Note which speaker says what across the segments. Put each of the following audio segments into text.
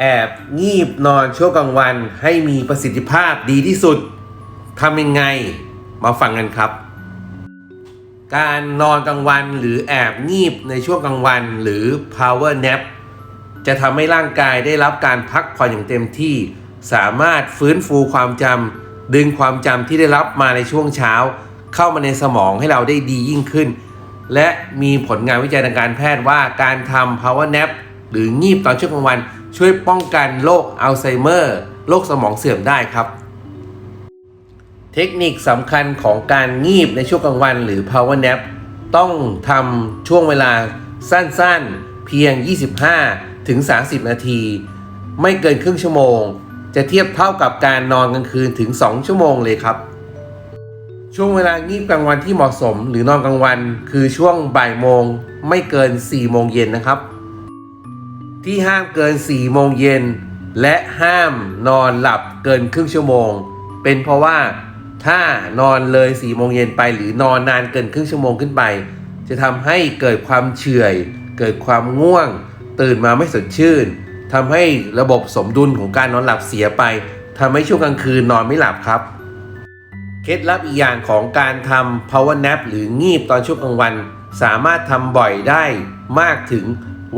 Speaker 1: แอบงีบนอนช่วงกลางวันให้มีประสิทธิภาพดีที่สุดทำยังไงมาฟังกันครับ การนอนกลางวันหรือแอบงีบในช่วงกลางวันหรือ power nap จะทำให้ร่างกายได้รับการพักผ่อนอย่างเต็มที่ สามารถฟื้นฟูความจำดึงความจำที่ได้รับมาในช่วงเช้า เข้ามาในสมองให้เราได้ดียิ่งขึ้น และมีผลงานวิจัยทางการแพทย์ว่าการทำ power nap หรืองีบตอนช่วงกลางวัน ช่วยป้องกันโรคอัลไซเมอร์โรคสมองเสื่อมได้ครับ เทคนิคสำคัญของการงีบในช่วงกลางวันหรือ power nap ต้องทำช่วงเวลาสั้นๆ เพียง 25 ถึง 30 นาที ไม่เกินครึ่งชั่วโมง จะเทียบเท่ากับการนอนกลางคืนถึง 2 ชั่วโมงเลยครับ ช่วงเวลางีบกลางวันที่เหมาะสม หรือนอนกลางวัน คือช่วงบ่ายโมง ไม่เกิน 4 โมงเย็นนะครับ ที่ห้ามเกิน 4 โมงเย็น และห้ามนอนหลับเกินครึ่งชั่วโมง เป็นเพราะว่าถ้านอนเลย 4 โมงเย็นไป หรือนอนนานเกินครึ่งชั่วโมงขึ้นไป จะทำให้เกิดความเฉื่อย เกิดความง่วง ตื่นมาไม่สดชื่นทำให้ระบบสมดุลของการนอนหลับเสียไปทำให้ช่วงกลางคืนนอนไม่หลับครับเคล็ดลับอีกอย่างของการทำ power nap หรืองีบตอนช่วงกลางวัน สามารถทำบ่อยได้มากถึง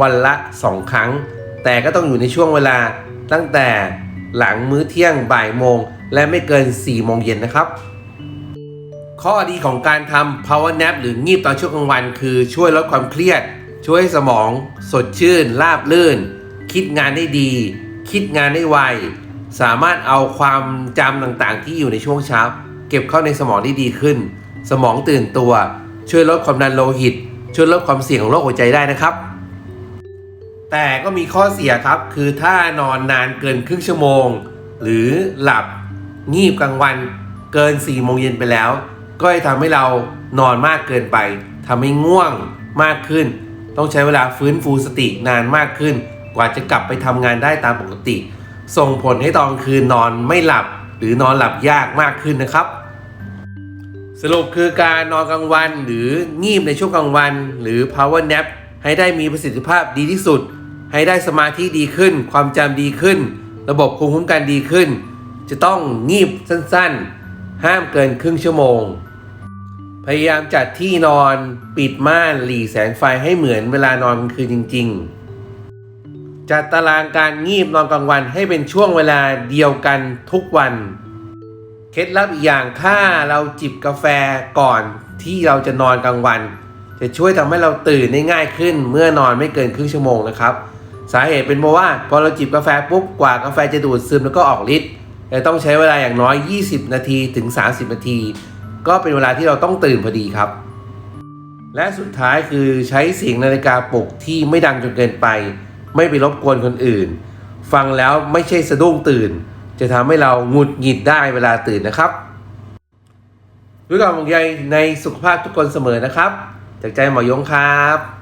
Speaker 1: วันละ 2 ครั้ง แต่ก็ต้องอยู่ในช่วงเวลาตั้งแต่หลังมื้อเที่ยงบ่ายโมง และไม่เกิน 4 โมงเย็นนะครับ ข้อดีของการทำ power nap หรืองีบตอนช่วงกลางวัน คือช่วยลดความเครียด ช่วยสมอง สดชื่นราบลื่น คิดงานได้ดี คิดงานได้ไว สามารถเอาความจำต่างๆ ที่อยู่ในช่วงเช้า เก็บเข้าในสมองได้ดีขึ้น สมองตื่นตัว ช่วยลดความดันโลหิต ช่วยลดความเสี่ยงของโรคหัวใจได้นะครับ แต่ก็มีข้อเสียครับคือถ้านอนนานเกินครึ่งชั่วโมง หรือหลับงีบกลางวันเกิน4โมงเย็นไปแล้ว ก็จะทำให้เรานอนมากเกินไปทำให้ง่วงมากขึ้น ต้องใช้เวลาฟื้นฟูสตินานมากขึ้น กว่าจะกลับไปทำงานได้ตามปกติ ส่งผลให้ตอนคืนนอนไม่หลับ หรือนอนหลับยากมากขึ้นนะครับ สรุปคือการนอนกลางวันหรืองีบในช่วงกลางวัน หรือ power nap ให้ได้มีประสิทธิภาพดีที่สุด ให้ได้สมาธิดีขึ้น ความจำดีขึ้น ระบบภูมิคุ้มกันดีขึ้น จะต้องงีบสั้นๆ ห้ามเกินครึ่งชั่วโมง พยายามจัดที่นอนปิดม่านหลีแสงไฟให้เหมือนเวลานอนกลางคืนจริง ๆ จัดตารางการงีบนอนกลางวันให้เป็นช่วงเวลาเดียวกันทุกวัน เคล็ดลับอีกอย่างถ้าเราจิบกาแฟก่อนที่เราจะนอนกลางวันจะช่วยทำให้เราตื่นได้ง่ายขึ้นเมื่อนอนไม่เกินครึ่งชั่วโมงนะครับ สาเหตุเป็นเพราะว่าพอเราจิบกาแฟปุ๊บกว่ากาแฟจะดูดซึมแล้วก็ออกฤทธิ์จะต้องใช้เวลาอย่างน้อย 20 นาทีถึง 30 นาที ก็เป็นเวลาที่เราต้องตื่นพอดีครับ และสุดท้ายคือใช้เสียงนาฬิกาปลุกที่ไม่ดังจนเกินไป ไม่ไปรบกวนคนอื่น ฟังแล้วไม่ใช่สะดุ้งตื่น จะทำให้เราหงุดหงิดได้เวลาตื่นนะครับด้วยความห่วงใยในสุขภาพทุกคนเสมอนะครับ จากใจหมอยงครับ